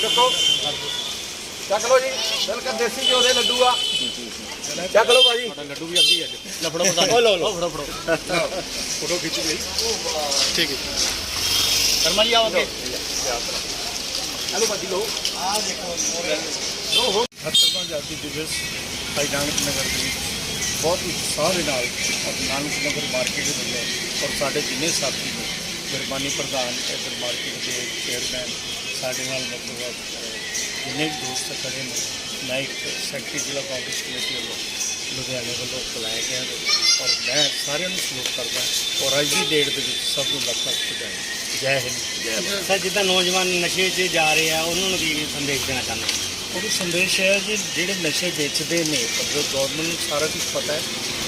ਚੱਕੋ ਚੱਕ ਲਓ ਜੀ ਬਿਲਕੁਲ ਦੇਸੀ ਘਿਓ ਦੇ ਲੱਡੂ ਆ ਚੱਕ ਲਓ ਭਾਜੀ ਲੱਡੂ ਵੀ ਆਂਦੀ ਅੱਜ ਲਫੜੋ ਬਤਾ ਓ ਲੋ ਲੋ ਫੜੋ ਫੜੋ ਫੋਟੋ ਖਿੱਚ ਲਈ ਠੀਕ ਹੈ ਕਰਮਾ ਜੀ ਆਓਗੇ ਹਲੋ ਭਾਜੀ ਲਓ ਹੱਤਰਵਾਂ ਜਾਤੀ ਦਿਵਸ ਭਾਈ ਨਾਨਕ ਨਗਰ ਦੇ ਵਿੱਚ ਬਹੁਤ ਹੀ ਉਤਸ਼ਾਹ ਦੇ ਨਾਲ ਨਾਨਕ ਨਗਰ ਮਾਰਕੀਟ ਦੇ ਵੱਲੋਂ ਔਰ ਸਾਡੇ ਜਿੰਨੇ ਸਾਥੀ ਨੇ ਮਿਹਰਬਾਨੀ ਪ੍ਰਧਾਨ ਇਧਰ ਮਾਰਕੀਟ ਦੇ ਚੇਅਰਮੈਨ ਸਾਡੇ ਨਾਲ ਮਤਲਬ ਜਿੰਨੇ ਵੀ ਦੋਸਤ ਖੜੇ ਨੇ ਮੈਂ ਇੱਕ ਸੈਕਟਰੀ ਜ਼ਿਲ੍ਹਾ ਕਾਂਗਰਸ ਕਮੇਟੀ ਵੱਲੋਂ ਲੁਧਿਆਣੇ ਵੱਲੋਂ ਬੁਲਾਇਆ ਗਿਆ ਔਰ ਮੈਂ ਸਾਰਿਆਂ ਨੂੰ ਸਲੂਟ ਕਰਦਾ ਔਰ ਅੱਜ ਦੀ ਡੇਟ ਦੇ ਵਿੱਚ ਸਭ ਨੂੰ ਲੱਖ ਲੱਖ ਵਧਾਈ ਜੈ ਹਿੰਦ। ਜੈ ਭਾਰਤ ਸਰ ਜਿੱਦਾਂ ਨੌਜਵਾਨ ਨਸ਼ੇ 'ਚ ਜਾ ਰਹੇ ਆ ਉਹਨਾਂ ਨੂੰ ਕੀ ਸੰਦੇਸ਼ ਦੇਣਾ ਚਾਹੁੰਦੇ ਹੋ? ਉਹ ਸੰਦੇਸ਼ ਹੈ ਜੀ ਜਿਹੜੇ ਨਸ਼ੇ ਵੇਚਦੇ ਨੇ ਮਤਲਬ ਗਵਰਨਮੈਂਟ ਨੂੰ ਸਾਰਾ ਕੁਝ ਪਤਾ ਹੈ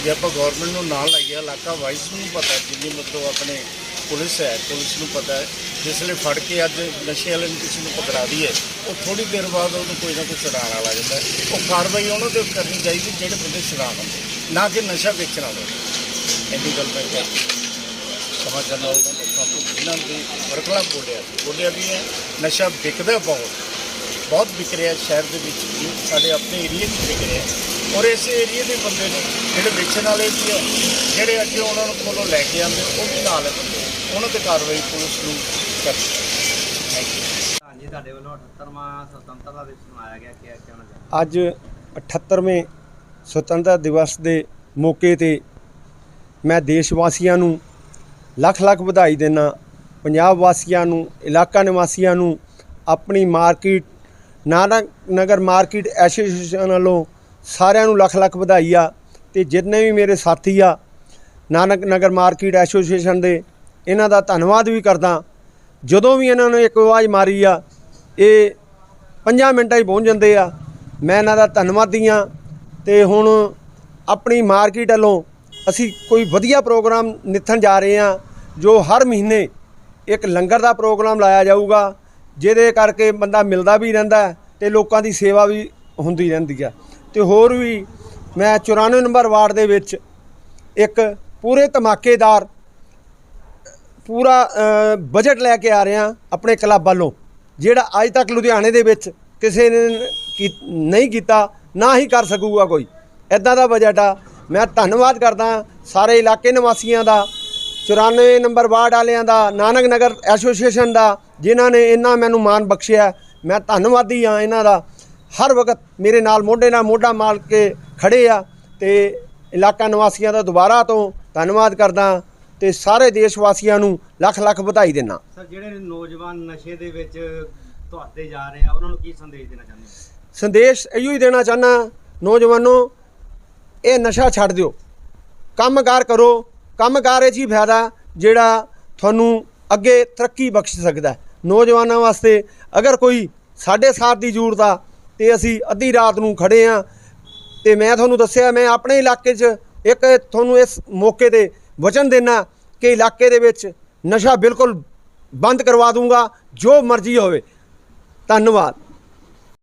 ਜੇ ਆਪਾਂ ਗਵਰਨਮੈਂਟ ਨੂੰ ਨਾਲ ਲਾਈਏ ਇਲਾਕਾ ਵਾਈਜ਼ ਨੂੰ ਪਤਾ ਜਿੰਨੀ ਮਤਲਬ ਆਪਣੇ ਪੁਲਿਸ ਹੈ, ਪੁਲਿਸ ਨੂੰ ਪਤਾ ਹੈ। ਜਿਸ ਲਈ ਫੜ ਕੇ ਅੱਜ ਨਸ਼ੇ ਵਾਲੇ ਨੂੰ ਕਿਸੇ ਨੂੰ ਪਕੜਾ ਦਈਏ, ਉਹ ਥੋੜੀ ਦੇਰ ਬਾਅਦ ਉਹਨੂੰ ਕੋਈ ਨਾ ਕੋਈ ਛਡਾਉਣ ਵਾਲਾ ਜਾਂਦਾ ਉਹ ਕਾਰਵਾਈ ਉਹਨਾਂ ਦੇ ਕਰਨੀ ਚਾਹੀਦੀ ਜਿਹੜੇ ਬੰਦੇ ਛਡਾਉਣ ਵਾਲੇ ਨਾ ਕਿ ਨਸ਼ਾ ਵੇਚਣ ਵਾਲੇ। ਇੰਨੀ ਗੱਲ ਮੈਂ ਕਹਿ ਸਮਾਂ ਚੱਲਦਾ ਉਹਨਾਂ ਲੋਕਾਂ ਤੋਂ ਜਿਨ੍ਹਾਂ ਦੇ ਵਰਖਲਾ ਬੋਲਿਆ ਸੀ। ਬੋਲਿਆ ਵੀ ਹੈ, ਨਸ਼ਾ ਵਿਕਦਾ ਬਹੁਤ ਬਹੁਤ ਵਿਕ ਰਿਹਾ ਸ਼ਹਿਰ ਦੇ ਵਿੱਚ ਵੀ। ਸਾਡੇ ਆਪਣੇ ਏਰੀਏ 'ਚ ਵਿਕ ਰਿਹਾ ਔਰ ਇਸ ਏਰੀਏ ਦੇ ਬੰਦੇ ਨੇ ਜਿਹੜੇ ਵੇਚਣ ਵਾਲੇ ਵੀ ਹੈ, ਜਿਹੜੇ ਅੱਗੇ ਉਹਨਾਂ ਨੂੰ ਕੋਲੋਂ ਲੈ ਕੇ ਆਉਂਦੇ, ਉਹ ਵੀ ਨਾਲ ਹੈ। ਉਹਨਾਂ ਤੇ ਕਾਰਵਾਈ ਪੁਲਿਸ ਨੂੰ ਕਰਨੀ ਥੈਂਕ ਯੂ ਹਾਂਜੀ ਤੁਹਾਡੇ ਵੱਲੋਂ 78ਵਾਂ ਸੁਤੰਤਰਤਾ ਦਿਵਸ ਮਨਾਇਆ ਗਿਆ ਕੀ ਕਹਿਣਾ ਚਾਹੁੰਦੇ? ਅੱਜ 78ਵੇਂ ਸੁਤੰਤਰਤਾ ਦਿਵਸ ਦੇ ਮੌਕੇ ਤੇ ਮੈਂ ਦੇਸ਼ ਵਾਸੀਆਂ ਨੂੰ ਲੱਖ ਲੱਖ ਵਧਾਈ ਦਿੰਦਾ ਪੰਜਾਬ ਵਾਸੀਆਂ ਨੂੰ ਇਲਾਕਾ ਨਿਵਾਸੀਆਂ ਨੂੰ ਆਪਣੀ market Nanak Nagar market association ਵੱਲੋਂ ਸਾਰਿਆਂ ਨੂੰ ਲੱਖ ਲੱਖ ਵਧਾਈ ਆ ਤੇ ਜਿੰਨੇ ਵੀ ਮੇਰੇ ਸਾਥੀ ਆ ਨਾਨਕ ਨਗਰ ਮਾਰਕੀਟ ਐਸੋਸੀਏਸ਼ਨ ਦੇ ਇਹਨਾਂ ਦਾ ਧੰਨਵਾਦ ਵੀ ਕਰਦਾ। ਜਦੋਂ ਵੀ ਇਹਨਾਂ ਨੇ ਇੱਕ ਆਵਾਜ਼ ਮਾਰੀ ਆ, ਇਹ ਪੰਜਾਂ ਮਿੰਟਾਂ 'ਚ ਪਹੁੰਚ ਜਾਂਦੇ ਆ। ਮੈਂ ਇਹਨਾਂ ਦਾ ਧੰਨਵਾਦੀ ਹਾਂ ਤੇ ਹੁਣ ਆਪਣੀ ਮਾਰਕੀਟ ਵੱਲੋਂ ਅਸੀਂ ਕੋਈ ਵਧੀਆ ਪ੍ਰੋਗਰਾਮ ਨਿੱਥਣ ਜਾ ਰਹੇ ਹਾਂ, ਜੋ ਹਰ ਮਹੀਨੇ ਇੱਕ ਲੰਗਰ ਦਾ ਪ੍ਰੋਗਰਾਮ ਲਾਇਆ ਜਾਊਗਾ, ਜਿਹਦੇ ਕਰਕੇ ਬੰਦਾ ਮਿਲਦਾ ਵੀ ਰਹਿੰਦਾ ਹੈ ਤੇ ਲੋਕਾਂ ਦੀ ਸੇਵਾ ਵੀ ਹੁੰਦੀ ਰਹਿੰਦੀ ਆ। ਤੇ ਹੋਰ ਵੀ ਮੈਂ 94 ਨੰਬਰ ਵਾਰਡ ਦੇ ਵਿੱਚ ਇੱਕ ਪੂਰੇ ਧਮਾਕੇਦਾਰ ਪੂਰਾ ਬਜਟ ਲੈ ਕੇ ਆ ਰਹੇ ਹਾਂ ਆਪਣੇ ਕਲੱਬ ਵੱਲੋਂ, ਜਿਹੜਾ ਅੱਜ ਤੱਕ ਲੁਧਿਆਣੇ ਦੇ ਵਿੱਚ ਕਿਸੇ ਨੇ ਕੀ- ਨਹੀਂ ਕੀਤਾ, ਨਾ ਹੀ ਕਰ ਸਕੂਗਾ ਕੋਈ। ਐਦਾਂ ਦਾ ਬਜਟ ਆ। ਮੈਂ ਧੰਨਵਾਦ ਕਰਦਾ ਸਾਰੇ ਇਲਾਕੇ ਨਿਵਾਸੀਆਂ ਦਾ 94 ਨੰਬਰ ਵਾਰਡ ਵਾਲਿਆਂ ਦਾ, ਨਾਨਕ ਨਗਰ ਐਸੋਸੀਏਸ਼ਨ ਦਾ, ਜਿਨ੍ਹਾਂ ਨੇ ਇੰਨਾ ਮੈਨੂੰ ਮਾਣ ਬਖਸ਼ਿਆ। ਮੈਂ ਧੰਨਵਾਦੀ ਹਾਂ ਇਹਨਾਂ ਦਾ। ਹਰ ਵਕਤ ਮੇਰੇ ਨਾਲ ਮੋਢੇ ਨਾਲ ਮੋਢਾ ਮਾਲ ਕੇ ਖੜੇ ਆ ਤੇ ਇਲਾਕਾ ਨਿਵਾਸੀਆਂ ਦਾ ਦੁਬਾਰਾ ਤੋਂ ਧੰਨਵਾਦ ਕਰਦਾ ਤੇ ਸਾਰੇ ਦੇਸ਼ ਵਾਸੀਆਂ ਨੂੰ ਲੱਖ ਲੱਖ ਵਧਾਈ ਦਿੰਦਾ। ਸਰ ਜਿਹੜੇ ਨੌਜਵਾਨ ਨਸ਼ੇ ਦੇ ਵਿੱਚ ਤੁਹਾਡੇ ਜਾ ਰਹੇ ਆ ਉਹਨਾਂ ਨੂੰ ਕੀ ਸੰਦੇਸ਼ ਦੇਣਾ ਚਾਹੁੰਦੇ ਹੋ? ਸੰਦੇਸ਼ ਇਹੋ ਹੀ ਦੇਣਾ ਚਾਹਨਾ ਨੌਜਵਾਨੋ ਇਹ ਨਸ਼ਾ ਛੱਡ ਦਿਓ। ਕੰਮਕਾਰ ਕਰੋ ਕੰਮਕਾਰ 'ਚ ਹੀ ਫਾਇਦਾ ਜਿਹੜਾ ਤੁਹਾਨੂੰ ਅੱਗੇ ਤਰੱਕੀ ਬਖਸ਼ ਸਕਦਾ। ਨੌਜਵਾਨਾਂ ਵਾਸਤੇ ਅਗਰ ਕੋਈ ਸਾਡੇ ਸਾਥ ਦੀ ਜ਼ਰੂਰਤ ਆ ਤੇ ਅਸੀਂ ਅੱਧੀ ਰਾਤ ਨੂੰ ਖੜੇ ਆ ਤੇ ਮੈਂ ਤੁਹਾਨੂੰ ਦੱਸਿਆ ਮੈਂ ਆਪਣੇ ਇਲਾਕੇ 'ਚ ਇੱਕ ਤੁਹਾਨੂੰ ਇਸ ਮੌਕੇ ਤੇ ਵਚਨ ਦੇਣਾ ਕਿ ਇਲਾਕੇ ਦੇ ਵਿੱਚ ਨਸ਼ਾ ਬਿਲਕੁਲ ਬੰਦ ਕਰਵਾ ਦੂੰਗਾ, ਜੋ ਮਰਜ਼ੀ ਹੋਵੇ। ਧੰਨਵਾਦ।